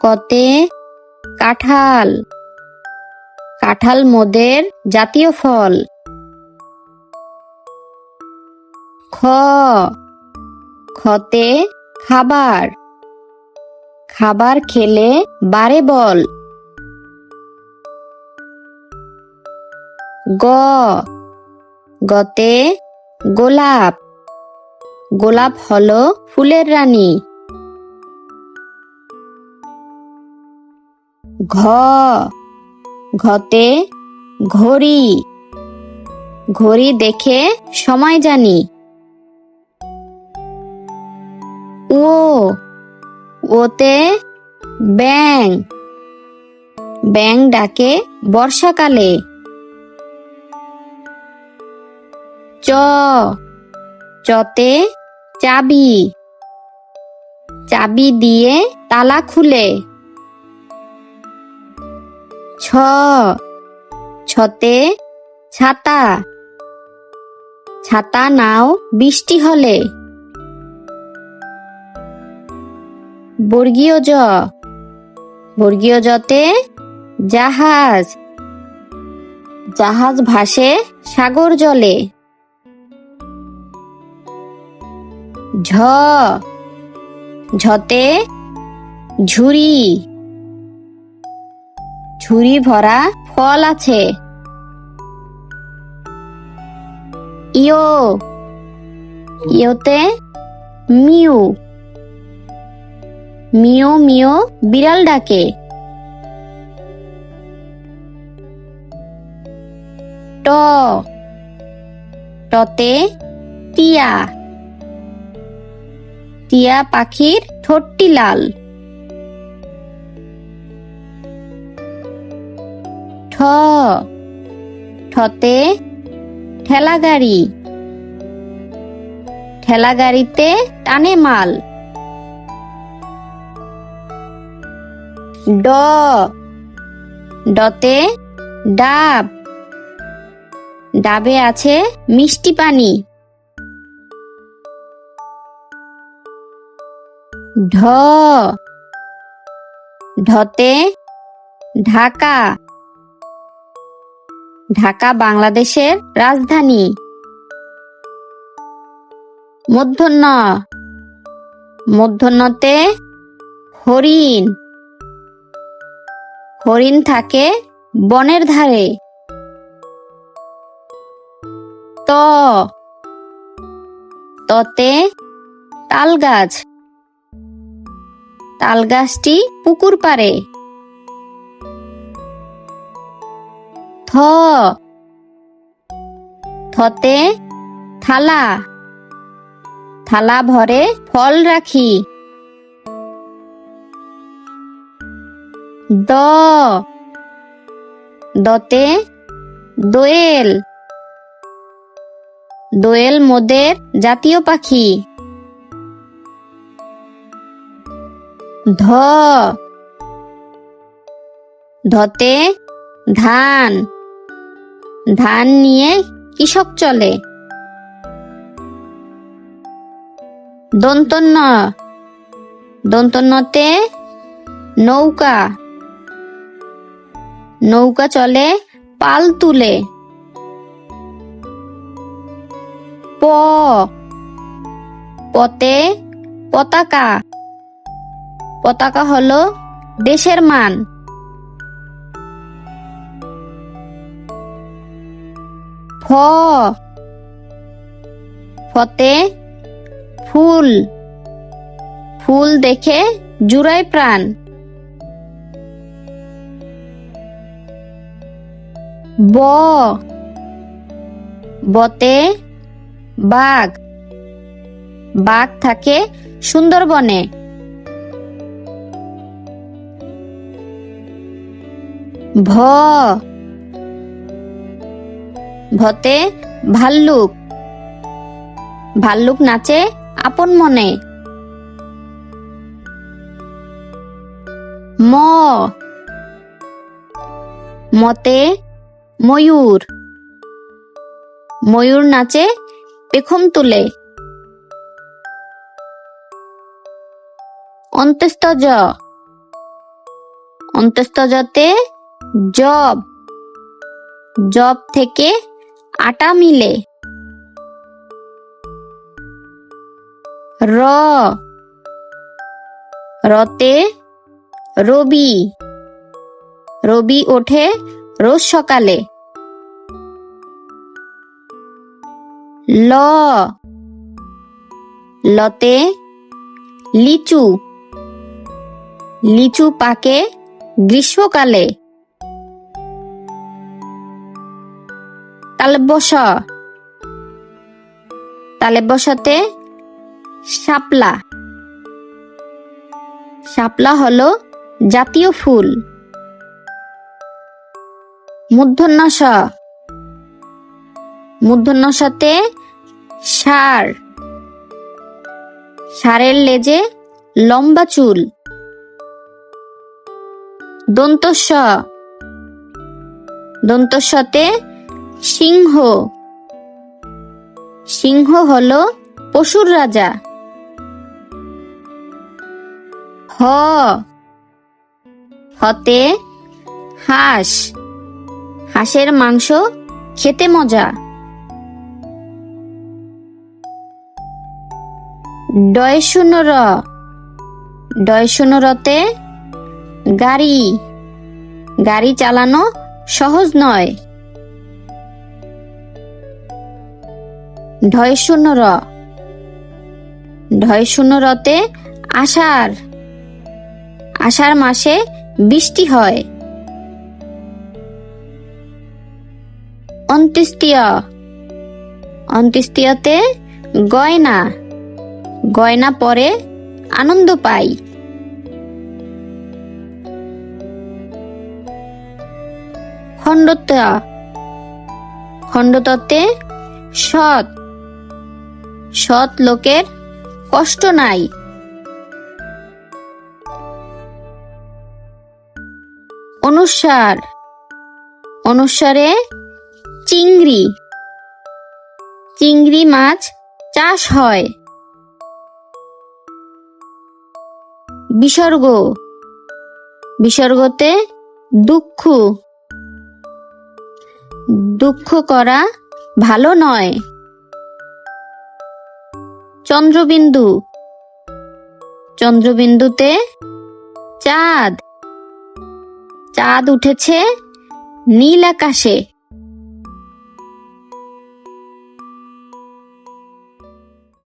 কতে কাঁঠাল। কাঁঠাল মোদের জাতীয় ফল। খ। খতে খাবার। খাবার খেলে বারে বল। গ। গতে গোলাপ। গোলাপ হলো ফুলের রানী। ঘ। ঘতে ঘড়ি। ঘড়ি দেখে সময় জানি। ও। ওতে ব্যাং ব্যাং ডাকে বর্ষাকালে। চ। চতে চাবি। চাবি দিয়ে তালা খুলে। ছ। ছতে ছাতা। ছাতা নাও, বৃষ্টি হলে। বর্গীয় জ। বর্গীয় জতে জাহাজ। জাহাজ ভাসে সাগর জলে। ঝ। ঝতে ঝুরি ঝুরি ভরা ফল আছে। ইয়ো, ইয়োতে মিউ মিও মিও বিড়াল ডাকে। ট, টতে টিয়া। টিয়া পাখির ঠোঁটটি লাল। ঠতে ঠেলা গাড়ি ঠেলা গাড়িতে টানে মাল। ড। ডতে ডাব। ডাবে আছে মিষ্টি পানি। ঢ। ঢতে ঢাকা। ঢাকা, বাংলাদেশের রাজধানী। মূর্ধন্য মধ্যন্নতে হরিণ। হরিণ থাকে বনের ধারে। ত। ততে তাল গাছ তাল গাছটি পুকুর পারে থ। থতে থালা। থালা ভরে ফল রাখি। দ। দতে দোয়েল। দোয়েল মোদের জাতীয় পাখি। ধ। ধতে ধান। ধান নিয়ে কৃষক চলে। দন্তন্য। দন্তন্যতে নৌকা। নৌকা চলে পাল তুলে। প। পতে পতাকা। পতাকা হলো দেশের মান। ফ ফতে ফুল। ফুল দেখে জুড়ায় প্রাণ। ব। বতে বাঘ। বাঘ থাকে সুন্দরবনে। ভ। ভতে ভাল্লুক। ভাল্লুক নাচে আপন মনে। ম। মতে ময়ূর। ময়ূর নাচে পেখম তুলে। অন্ত্যস্ত জ। অন্ত্যস্ত জতে জব। জব থেকে আটা মিলে। র। রতে রবি। রবি ওঠে রোজ সকালে। ল। লতে লিচু। লিচু পাকে গ্রীষ্মকালে। তালে বস। তালে বসাতে শাপলা। শাপলা হলো জাতীয় ফুল। মূর্ধন্যস। মূর্ধন্যসতে সার। সারের লেজে লম্বা চুল। দন্তস্ব দন্তস্বতে সিংহ। সিংহ হল পশুর রাজা। হ। হতে হাঁস। হাঁসের মাংস খেতে মজা। ডয় র। গাড়ি। গাড়ি চালানো সহজ নয়। ঢয় শূন্য র। ঢয় শূন্য রতে আষাঢ়। আষাঢ় মাসে বৃষ্টি হয়। অন্ত্যেষ্টিয়। অন্ত্যেষ্টিয়তে গয়না। গয়না পরে আনন্দ পাই। খণ্ডত খণ্ডততে সৎ। সৎ লোকের কষ্ট নাই। অনুসার। অনুসারে চিংড়ি। চিংড়ি মাছ চাষ হয়। বিসর্গ। বিসর্গতে দুঃখ। দুঃখ করা ভালো নয়। চন্দ্রবিন্দু। চন্দ্রবিন্দুতে চাঁদ। চাঁদ উঠেছে নীল আকাশে।